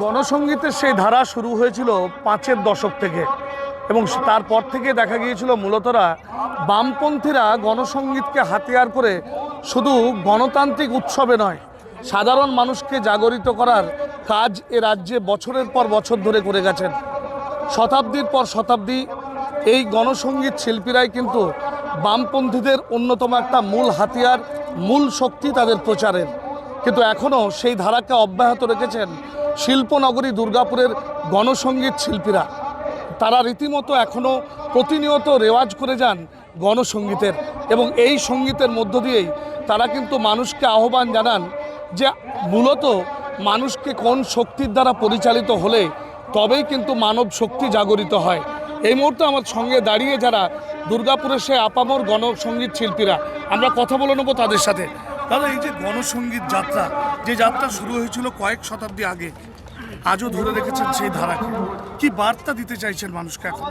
গণসঙ্গীতের সেই ধারা শুরু হয়েছিল পাঁচের দশক থেকে এবং তারপর থেকে দেখা গিয়েছিল মূলতরা বামপন্থীরা গণসঙ্গীতকে হাতিয়ার করে শুধু গণতান্ত্রিক উৎসবে নয়, সাধারণ মানুষকে জাগরিত করার কাজ এ রাজ্যে বছরের পর বছর ধরে করে গেছেন। শতাব্দীর পর শতাব্দী এই গণসঙ্গীত শিল্পীরাই কিন্তু বামপন্থীদের অন্যতম একটা মূল হাতিয়ার, মূল শক্তি তাদের প্রচারের। কিন্তু এখনও সেই ধারাকে অব্যাহত রেখেছেন শিল্পনগরী দুর্গাপুরের গণসঙ্গীত শিল্পীরা। তারা রীতিমতো এখনও প্রতিনিয়ত রেওয়াজ করে যান গণসঙ্গীতের এবং এই সঙ্গীতের মধ্য দিয়েই তারা কিন্তু মানুষকে আহ্বান জানান যে মূলত মানুষকে কোন শক্তির দ্বারা পরিচালিত হলে তবেই কিন্তু মানব শক্তি জাগরিত হয়। এই মুহূর্তে আমার সঙ্গে দাঁড়িয়ে যারা দুর্গাপুরের সে আপামর গণসঙ্গীত শিল্পীরা আমরা কথা বলে নেব তাদের সাথে। দাদা এই যে গণসঙ্গীত যাত্রা যে যাত্রা শুরু হয়েছিল কয়েক শতাব্দী আগে আজও ধরে রেখেছেন সেই ধারাকে। কি বার্তা দিতে চাইছেন মানুষকে এখন?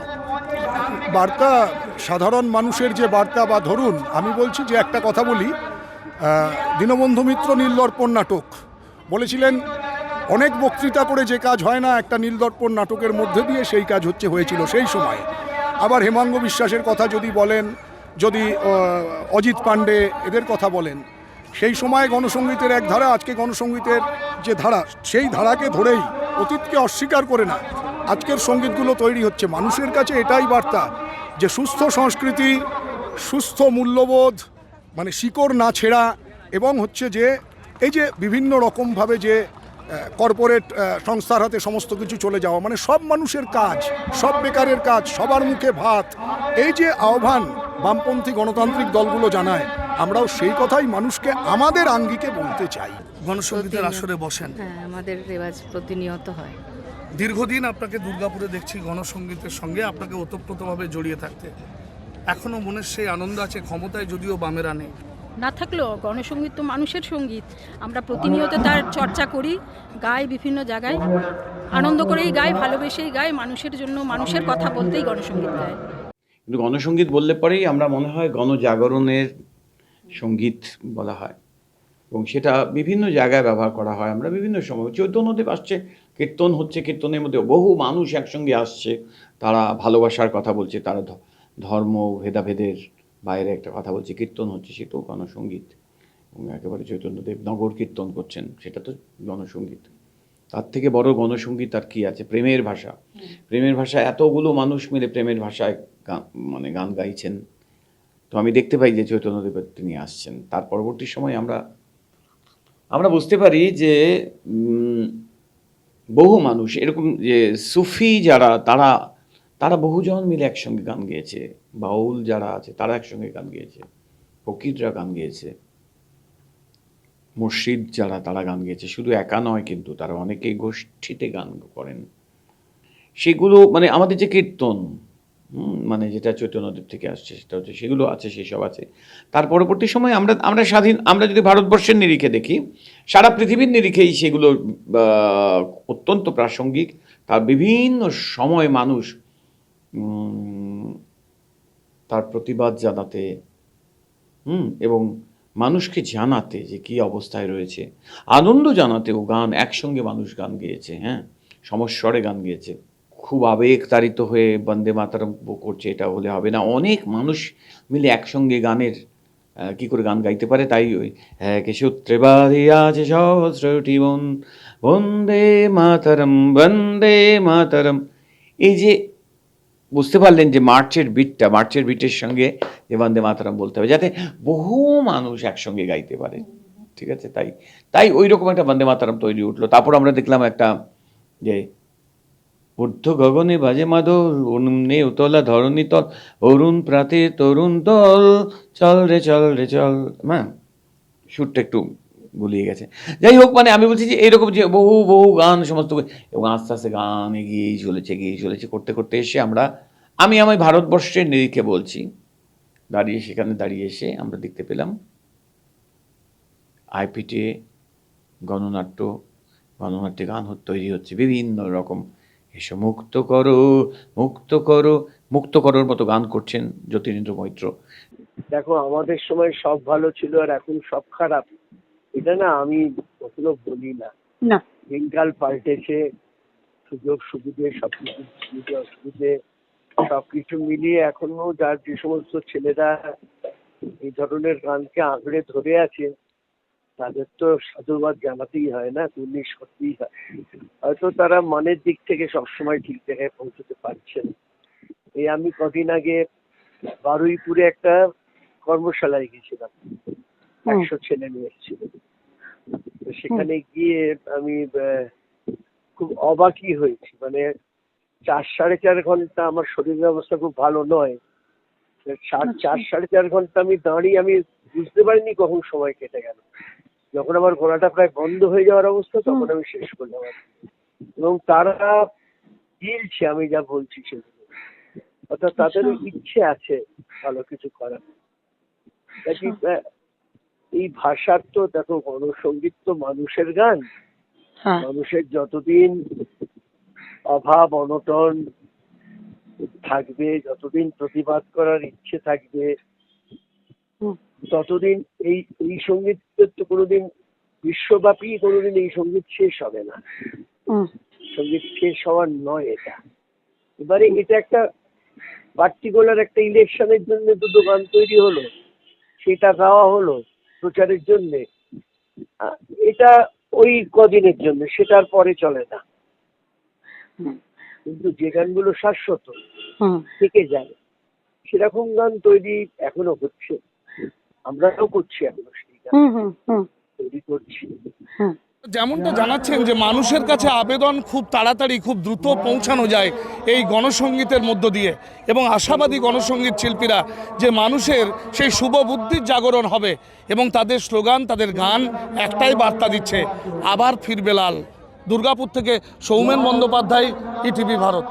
বার্তা সাধারণ মানুষের যে বার্তা বা ধরুন আমি বলছি যে একটা কথা বলি দীনবন্ধু মিত্র নীলদর্পণ নাটক বলেছিলেন, অনেক বক্তৃতা করে যে কাজ হয় না, একটা নীলদর্পণ নাটকের মধ্যে দিয়ে সেই কাজ হচ্ছে, হয়েছিল সেই সময়। আবার হেমাঙ্গ বিশ্বাসের কথা যদি বলেন, যদি অজিত পাণ্ডে এদের কথা বলেন, সেই সময় গণসঙ্গীতের এক ধারা, আজকে গণসঙ্গীতের যে ধারা, সেই ধারাকে ধরেই অতীতকে অস্বীকার করে না, আজকের সঙ্গীতগুলো তৈরি হচ্ছে। মানুষের কাছে এটাই বার্তা যে সুস্থ সংস্কৃতি, সুস্থ মূল্যবোধ মানে শিকড় না ছেঁড়া, এবং হচ্ছে যে এই যে বিভিন্ন রকমভাবে যে কর্পোরেট সংস্থার হাতে সমস্ত কিছু চলে যাওয়া মানে সব মানুষের কাজ সব বেকারের কাজ সবার মুখে ভাত এই যে আহ্বান বামপন্থী গণতান্ত্রিক দলগুলো জানায় আমরাও সেই কথাই মানুষকে আমাদের আঙ্গিকে বলতে চাই। গণসঙ্গীতের আসরে বসেন। হ্যাঁ আমাদের রেওয়াজ প্রতিনিয়ত হয়। দীর্ঘদিন আপনাকে দুর্গাপুরে দেখছি গণসঙ্গীতের সঙ্গে আপনাকে ওতপ্রোতভাবে জড়িয়ে থাকতে। এখনও মনের সেই আনন্দ আছে ক্ষমতায় যদিও বামেরা নেই। না থাকলেও গণসঙ্গীত তো মানুষের সংগীত। আমরা প্রতিনিয়ত তার চর্চা করি, গাই বিভিন্ন জায়গায়। আনন্দ করেই গাই, ভালোবেসেই গাই, মানুষের জন্য মানুষের কথা বলতেই গণসঙ্গীত গায়। কিন্তু গণসঙ্গীত বললে পরেই আমরা মনে হয় গণজাগরণের সংগীত বলা হয়। এবং সেটা বিভিন্ন জায়গায় ব্যবহার করা হয়। আমরা বিভিন্ন সময় চৈতন্যদেব আসছে কীর্তন হচ্ছে, কীর্তনের মধ্যে বহু মানুষ একসঙ্গে আসছে। তারা ভালোবাসার কথা বলছে, তারা ধর্ম ভেদাভেদের বাইরে একটা কথা বলছে কীর্তন হচ্ছে সেটাও গণসঙ্গীত এবং একেবারে চৈতন্যদেব নগর কীর্তন করছেন সেটা তো গণসঙ্গীত তার থেকে বড় গণসঙ্গীত আর কি আছে? প্রেমের ভাষা। প্রেমের ভাষা এতগুলো মানুষ মিলে প্রেমের ভাষায় গান মানে গান গাইছেন। তো আমি দেখতে পাই যে চৈতন্যদেব তিনি আসছেন। তার পরবর্তী সময় আমরা আমরা বুঝতে পারি যে বহু মানুষ এরকম যে সুফি যারা তারা তারা বহুজন মিলে একসঙ্গে গান গেয়েছে। বাউল যারা আছে, তারা একসঙ্গে গান গেয়েছে। ফকিররা গান গেয়েছে। মুর্শিদ যারা, তারা গান গেয়েছে। শুধু একা নয় কিন্তু তারা অনেকেই গোষ্ঠীতে গান করেন। সেগুলো মানে আমাদের যে কীর্তন মানে যেটা চৈতন্যদেব থেকে আসছে, সেটা হচ্ছে সেগুলো আছে, সেসব আছে। তার পরবর্তী সময় আমরা আমরা স্বাধীন, আমরা যদি ভারতবর্ষের নিরিখে দেখি, সারা পৃথিবীর নিরিখেই সেগুলো অত্যন্ত প্রাসঙ্গিক। তার বিভিন্ন সময় মানুষ তার প্রতিবাদ জানাতে, হুম, এবং মানুষকে জানাতে যে কি অবস্থায় রয়েছে। আনন্দ জানাতেও গান, একসঙ্গে মানুষ গান গেয়েছে হ্যাঁ? সমস্বরে গান গেয়েছে। খুব আবেগ তাড়িত হয়ে বন্দে মাতারম করছে, এটা হলে হবে না। অনেক মানুষ মিলে একসঙ্গে গানের কি করে গান গাইতে পারে তাই ওই, একে সূত্রে বাঁধিয়াছে সহস্রটি বন, বন্দে মাতারম বন্দে মাতারম। এই যে বুঝতে পারলেন যে মার্চের বিটটা মার্চের বিটের সঙ্গে যে বন্দে মাতারাম বলতে হবে, যাতে বহু মানুষ একসঙ্গে গাইতে পারে। ঠিক আছে? তাই তাই ওই রকম একটা বন্দে মাতারাম তৈরি উঠল। তারপর আমরা দেখলাম একটা যে ঊর্ধ্ব গগনে বাজে মাদল উতলা ধরণী তল, অরুণ প্রাতে তরুণ তল চল রে চল রে, চল। হ্যাঁ? সুরটা একটু গুলিয়ে গেছে। যাই হোক মানে আমি বলছি যে এরকম যে বহু বহু গান, সমস্ত এবং আস্তে আস্তে গান এগিয়েই চলেছে এগিয়েই চলেছে, করতে করতে এসে আমরা, আমি আমার ভারতবর্ষের নিরিখে বলছি। দাঁড়িয়ে, সেখানে দাঁড়িয়ে এসে আমরা দেখতে পেলাম আইপিটিএ গণনাট্য, গণনাট্যে গান তৈরি হচ্ছে বিভিন্ন রকম। এসব মুক্ত করো মুক্ত করো, মুক্ত করোর মতো গান করছেন জ্যোতিরেন্দ্র মৈত্র। দেখো, আমাদের সময় সব ভালো ছিল আর এখন সব খারাপ। এটা না আমি কখনো বলি না। না। দিনকাল পাল্টেছে সুযোগ সুবিধে সবকিছু সুবিধে অসুবিধে সবকিছু মিলিয়ে এখনও যার যে সমস্ত ছেলেরা এই ধরনের গানকে আঁকড়ে ধরে আছে তাদের তো সাধুবাদ জানাতেই হয় না উনিশ করতেই হয়। হয়তো তারা মনের দিক থেকে সবসময় ঠিক জায়গায় পৌঁছতে পারছেন এই আমি কদিন আগে বারুইপুরে একটা কর্মশালায় গেছিলাম। একশো ছেলে মেয়ে তো সেখানে গিয়ে আমি খুব অবাকই হয়েছি। মানে চার সাড়ে চার ঘণ্টা আমার শরীরের অবস্থা খুব ভালো নয়। চার চার সাড়ে চার ঘণ্টা আমি দাঁড়িয়ে আমি বুঝতে পারিনি কখন সময় কেটে গেল। যখন আমার ঘোড়াটা প্রায় বন্ধ হয়ে যাওয়ার অবস্থা তখন আমি শেষ করলাম এবং তারা গিলছে আমি যা বলছি সেগুলো। অর্থাৎ তাদের ইচ্ছে আছে ভালো কিছু করার। আহ, এই ভাষার তো দেখো গণসঙ্গীত তো মানুষের গান। হ্যাঁ। মানুষের যতদিন অভাব অনটন থাকবে যতদিন প্রতিবাদ করার ইচ্ছে থাকবে। ততদিন এই এই সঙ্গীতের তো কোনোদিন বিশ্বব্যাপী কোনোদিন এই সংগীত শেষ হবে না। হুম। সংগীত শেষ হওয়ার নয় এটা। এবারে এটা একটা পার্টিকুলার একটা ইলেকশনের জন্য দুটো গান তৈরি হলো সেটা গাওয়া হলো প্রচারের জন্যে। এটা ওই কদিনের জন্য সেটার পরে চলে না। কিন্তু যে গানগুলো শাশ্বত থেকে যায় সেরকম গান তৈরি এখনও হচ্ছে। আমরাও করছি এখনও সেই গান। হুম হুম হুম। তৈরি করছি। যেমনটা জানাচ্ছেন যে মানুষের কাছে আবেদন খুব তাড়াতাড়ি, খুব দ্রুত পৌঁছানো যায় এই গণসঙ্গীতের মধ্য দিয়ে। এবং আশাবাদী গণসঙ্গীত শিল্পীরা যে মানুষের সেই শুভ বুদ্ধির জাগরণ হবে এবং তাদের স্লোগান, তাদের গান একটাই বার্তা দিচ্ছে, আবার ফিরবে লাল। দুর্গাপুর থেকে সৌমেন বন্দ্যোপাধ্যায়, ইটিভি ভারত।